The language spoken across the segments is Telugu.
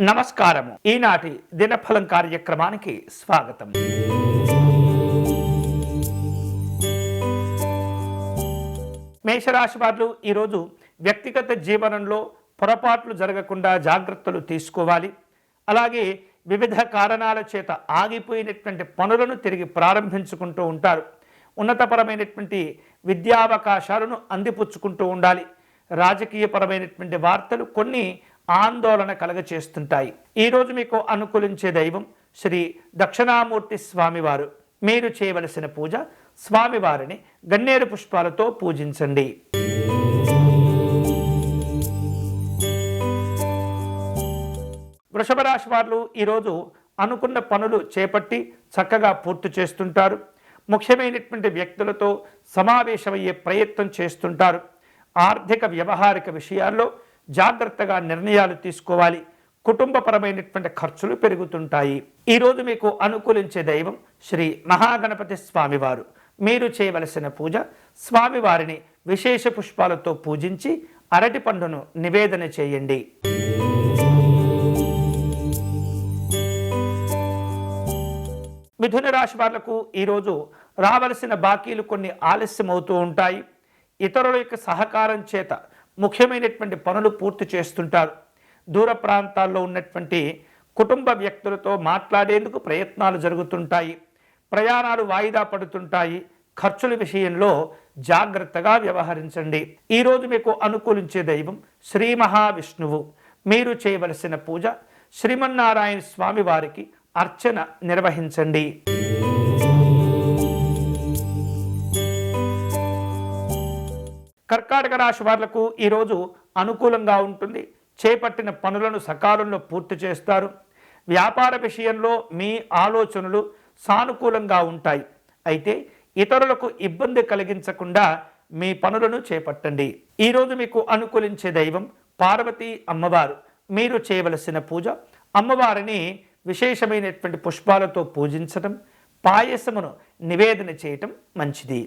నమస్కారము. ఈనాటి దినఫలం కార్యక్రమానికి స్వాగతం. మేషరాశి వారు ఈరోజు వ్యక్తిగత జీవనంలో పొరపాట్లు జరగకుండా జాగ్రత్తలు తీసుకోవాలి. అలాగే వివిధ కారణాల చేత ఆగిపోయినటువంటి పనులను తిరిగి ప్రారంభించుకుంటూ ఉంటారు. ఉన్నతపరమైనటువంటి విద్యావకాశాలను అందిపుచ్చుకుంటూ ఉండాలి. రాజకీయపరమైనటువంటి వార్తలు కొన్ని ఆందోళన కలగచేస్తుంటాయి. ఈరోజు మీకు అనుకూలించే దైవం శ్రీ దక్షిణామూర్తి స్వామివారు. మీరు చేయవలసిన పూజ స్వామివారిని గన్నేరు పుష్పాలతో పూజించండి. వృషభ రాశి వారు ఈరోజు అనుకున్న పనులు చేపట్టి చక్కగా పూర్తి చేస్తుంటారు. ముఖ్యమైనటువంటి వ్యక్తులతో సమావేశమయ్యే ప్రయత్నం చేస్తుంటారు. ఆర్థిక వ్యవహారిక విషయాల్లో జాగ్రత్తగా నిర్ణయాలు తీసుకోవాలి. కుటుంబపరమైనటువంటి ఖర్చులు పెరుగుతుంటాయి. ఈరోజు మీకు అనుకూలించే దైవం శ్రీ మహాగణపతి స్వామివారు. మీరు చేయవలసిన పూజ స్వామివారిని విశేష పుష్పాలతో పూజించి అరటి పండును నివేదన చేయండి. మిథున రాశి వాళ్ళకు ఈరోజు రావలసిన బాకీలు కొన్ని ఆలస్యం అవుతూ ఉంటాయి. ఇతరుల యొక్క సహకారం చేత ముఖ్యమైనటువంటి పనులు పూర్తి చేస్తుంటారు. దూర ప్రాంతాల్లో ఉన్నటువంటి కుటుంబ వ్యక్తులతో మాట్లాడేందుకు ప్రయత్నాలు జరుగుతుంటాయి. ప్రయాణాలు వాయిదా పడుతుంటాయి. ఖర్చుల విషయంలో జాగ్రత్తగా వ్యవహరించండి. ఈరోజు మీకు అనుకూలించే దైవం శ్రీ మహావిష్ణువు. మీరు చేయవలసిన పూజ శ్రీమన్నారాయణ స్వామి వారికి అర్చన నిర్వహించండి. కర్కాటక రాశి వాళ్ళకు ఈరోజు అనుకూలంగా ఉంటుంది. చేపట్టిన పనులను సకాలంలో పూర్తి చేస్తారు. వ్యాపార విషయంలో మీ ఆలోచనలు సానుకూలంగా ఉంటాయి. అయితే ఇతరులకు ఇబ్బంది కలిగించకుండా మీ పనులను చేపట్టండి. ఈరోజు మీకు అనుకూలించే దైవం పార్వతీ అమ్మవారు. మీరు చేయవలసిన పూజ అమ్మవారిని విశేషమైనటువంటి పుష్పాలతో పూజించటం పాయసమును నివేదన చేయటం మంచిది.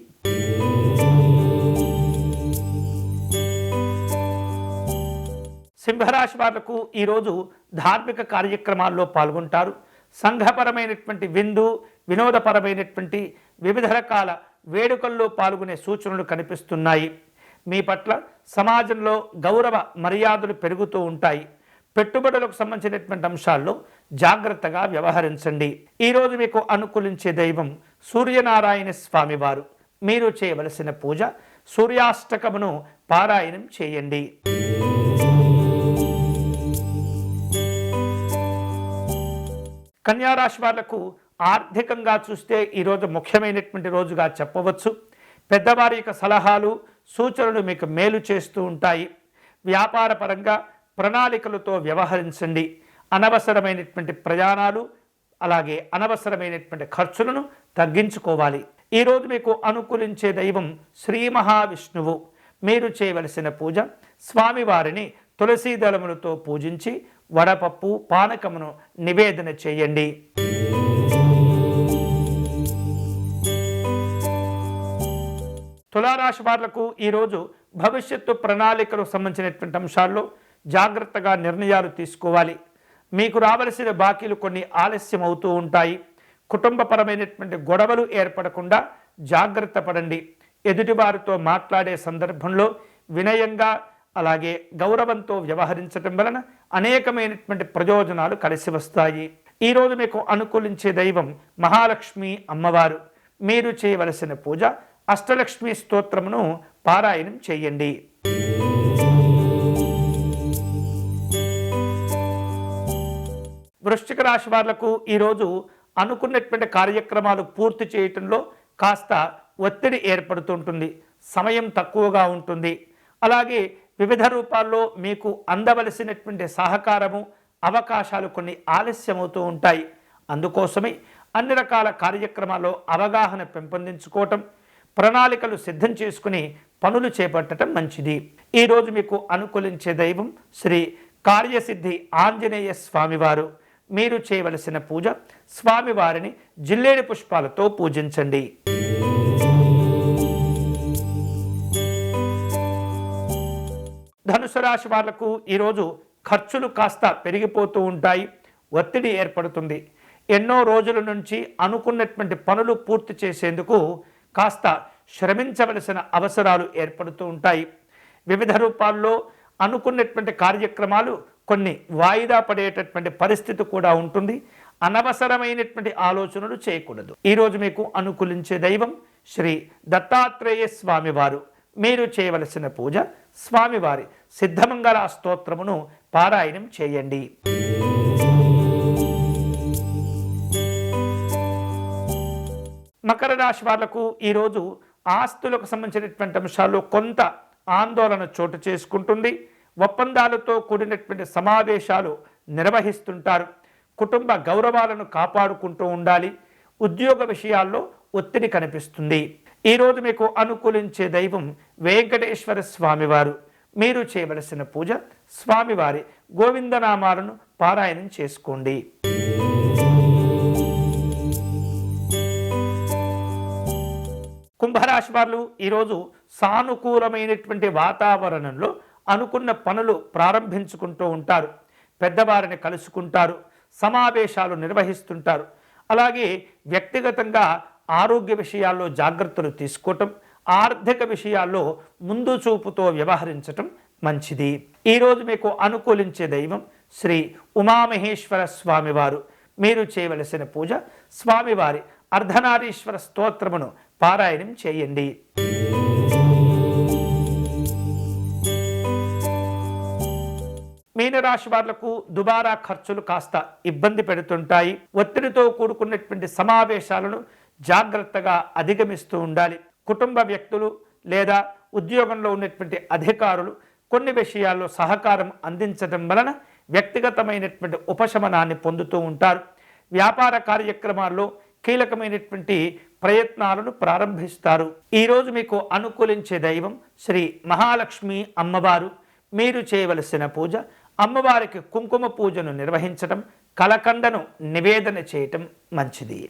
సింహరాశి వాళ్ళకు ఈరోజు ధార్మిక కార్యక్రమాల్లో పాల్గొంటారు. సంఘపరమైనటువంటి విందు వినోదపరమైనటువంటి వివిధ రకాల వేడుకల్లో పాల్గొనే సూచనలు కనిపిస్తున్నాయి. మీ పట్ల సమాజంలో గౌరవ మర్యాదలు పెరుగుతూ ఉంటాయి. పెట్టుబడులకు సంబంధించినటువంటి అంశాల్లో జాగ్రత్తగా వ్యవహరించండి. ఈరోజు మీకు అనుకూలించే దైవం సూర్యనారాయణ స్వామివారు. మీరు చేయవలసిన పూజ సూర్యాష్టకమును పారాయణం చేయండి. కన్యారాశి వాళ్ళకు ఆర్థికంగా చూస్తే ఈరోజు ముఖ్యమైనటువంటి రోజుగా చెప్పవచ్చు. పెద్దవారి యొక్క సలహాలు సూచనలు మీకు మేలు చేస్తూ ఉంటాయి. వ్యాపార పరంగా ప్రణాళికలతో వ్యవహరించండి. అనవసరమైనటువంటి ప్రయాణాలు అలాగే అనవసరమైనటువంటి ఖర్చులను తగ్గించుకోవాలి. ఈరోజు మీకు అనుకూలించే దైవం శ్రీ మహావిష్ణువు. మీరు చేయవలసిన పూజ స్వామివారిని తులసీ దళములతో పూజించి వడపప్పు పానకమును నివేదన చేయండి. తులారాశి వాళ్ళకు ఈరోజు భవిష్యత్తు ప్రణాళికలకు సంబంధించినటువంటి అంశాల్లో జాగ్రత్తగా నిర్ణయాలు తీసుకోవాలి. మీకు రావలసిన బాకీలు కొన్ని ఆలస్యం అవుతూ ఉంటాయి. కుటుంబపరమైనటువంటి గొడవలు ఏర్పడకుండా జాగ్రత్త పడండి. ఎదుటివారితో మాట్లాడే సందర్భంలో వినయంగా అలాగే గౌరవంతో వ్యవహరించటం వలన అనేకమైనటువంటి ప్రయోజనాలు కలిసి వస్తాయి. ఈరోజు మీకు అనుకూలించే దైవం మహాలక్ష్మి అమ్మవారు. మీరు చేయవలసిన పూజ అష్టలక్ష్మి స్తోత్రమును పారాయణం చేయండి. వృశ్చిక రాశి వాళ్ళకు ఈరోజు అనుకున్నటువంటి కార్యక్రమాలు పూర్తి చేయటంలో కాస్త ఒత్తిడి ఏర్పడుతుంటుంది. సమయం తక్కువగా ఉంటుంది. అలాగే వివిధ రూపాల్లో మీకు అందవలసినటువంటి సహకారము అవకాశాలు కొన్ని ఆలస్యమవుతూ ఉంటాయి. అందుకోసమే అన్ని రకాల కార్యక్రమాల్లో అవగాహన పెంపొందించుకోవటం ప్రణాళికలు సిద్ధం చేసుకుని పనులు చేపట్టడం మంచిది. ఈరోజు మీకు అనుకూలించే దైవం శ్రీ కార్యసిద్ధి ఆంజనేయ స్వామివారు. మీరు చేయవలసిన పూజ స్వామివారిని జిల్లేడి పుష్పాలతో పూజించండి. వృషరాశి వాళ్ళకు ఈరోజు ఖర్చులు కాస్త పెరిగిపోతూ ఉంటాయి. ఒత్తిడి ఏర్పడుతుంది. ఎన్నో రోజుల నుంచి అనుకున్నటువంటి పనులు పూర్తి చేసేందుకు కాస్త శ్రమించవలసిన అవసరాలు ఏర్పడుతూ ఉంటాయి. వివిధ రూపాల్లో అనుకున్నటువంటి కార్యక్రమాలు కొన్ని వాయిదా పడేటటువంటి పరిస్థితి కూడా ఉంటుంది. అనవసరమైనటువంటి ఆలోచనలు చేయకూడదు. ఈరోజు మీకు అనుకూలించే దైవం శ్రీ దత్తాత్రేయ స్వామివారు మీరు చేయవలసిన పూజ స్వామివారి సిద్ధమంగళ స్తోత్రమును పారాయణం చేయండి. మకర రాశి వాళ్ళకు ఈరోజు ఆస్తులకు సంబంధించినటువంటి అంశాలు కొంత ఆందోళన చోటు చేసుకుంటుంది. ఒప్పందాలతో కూడినటువంటి సమావేశాలు నిర్వహిస్తుంటారు. కుటుంబ గౌరవాలను కాపాడుకుంటూ ఉండాలి. ఉద్యోగ విషయాల్లో ఒత్తిడి కనిపిస్తుంది. ఈరోజు మీకు అనుకూలించే దైవం వెంకటేశ్వర స్వామివారు. మీరు చేయవలసిన పూజ స్వామివారి గోవిందనామాలను పారాయణం చేసుకోండి. కుంభరాశి వారు ఈరోజు సానుకూలమైనటువంటి వాతావరణంలో అనుకున్న పనులు ప్రారంభించుకుంటూ ఉంటారు. పెద్దవారిని కలుసుకుంటారు సమావేశాలు నిర్వహిస్తుంటారు. అలాగే వ్యక్తిగతంగా ఆరోగ్య విషయాల్లో జాగ్రత్తలు తీసుకోవటం ఆర్థిక విషయాల్లో ముందు చూపుతో వ్యవహరించటం మంచిది. ఈరోజు మీకు అనుకూలించే దైవం శ్రీ ఉమామహేశ్వర స్వామివారు. మీరు చేయవలసిన పూజ స్వామివారి అర్ధనారీశ్వర స్తోత్రమును పారాయణం చేయండి. మీనరాశి వాళ్ళకు దుబారా ఖర్చులు కాస్త ఇబ్బంది పెడుతుంటాయి. ఒత్తిడితో కూడుకున్నటువంటి సమావేశాలను జాగ్రత్తగా అధిగమిస్తూ ఉండాలి. కుటుంబ వ్యక్తులు లేదా ఉద్యోగంలో ఉన్నటువంటి అధికారులు కొన్ని విషయాల్లో సహకారం అందించడం వలన వ్యక్తిగతమైనటువంటి ఉపశమనాన్ని పొందుతూ ఉంటారు. వ్యాపార కార్యక్రమాల్లో కీలకమైనటువంటి ప్రయత్నాలను ప్రారంభిస్తారు. ఈరోజు మీకు అనుకూలించే దైవం శ్రీ మహాలక్ష్మి అమ్మవారు. మీరు చేయవలసిన పూజ అమ్మవారికి కుంకుమ పూజను నిర్వహించటం కలకండను నివేదన చేయటం మంచిది.